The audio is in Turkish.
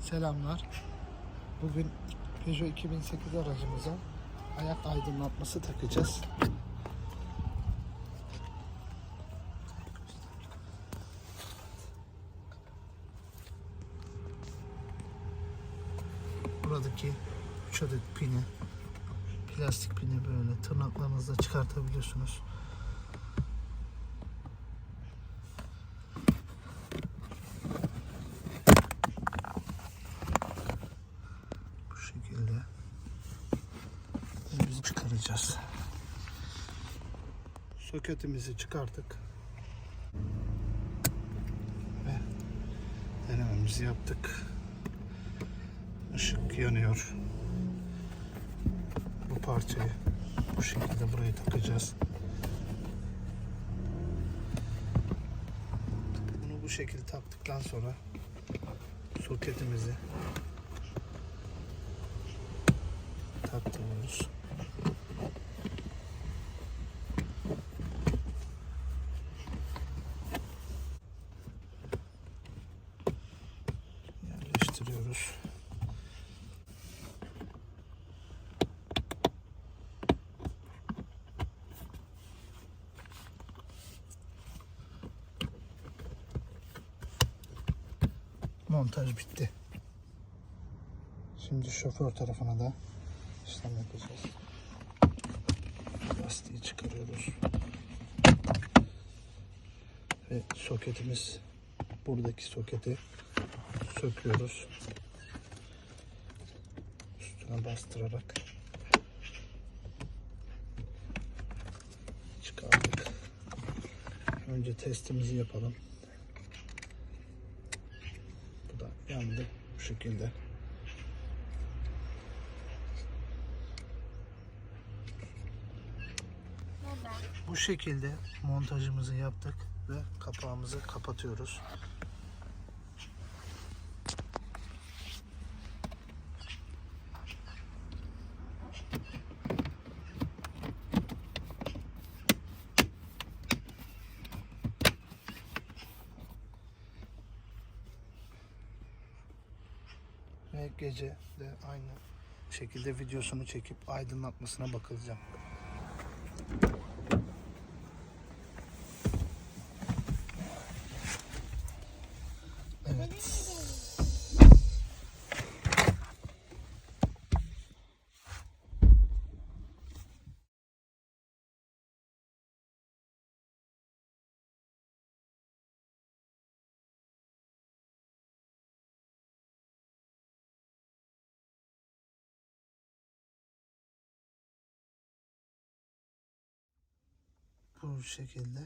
Selamlar. Bugün Peugeot 2008 aracımıza ayak aydınlatması takacağız. Buradaki 3 adet pini plastik pini böyle tırnaklarınızla çıkartabiliyorsunuz. Bu şekilde biz çıkaracağız. Soketimizi çıkarttık. Ve denememizi yaptık. Işık yanıyor. Bu parçayı bu şekilde buraya takacağız. Bunu bu şekilde taktıktan sonra soketimizi taktırıyoruz. Yerleştiriyoruz. Montaj bitti. Şimdi şoför tarafına da işlem yapacağız. Lastiği çıkarıyoruz. Ve soketimiz buradaki soketi söküyoruz. Üstüne bastırarak çıkardık. Önce testimizi yapalım. Bu da yandı bu şekilde. Bu şekilde montajımızı yaptık ve kapağımızı kapatıyoruz. Ve gece de aynı şekilde videosunu çekip aydınlatmasına bakılacağım. Evet. Bu şekilde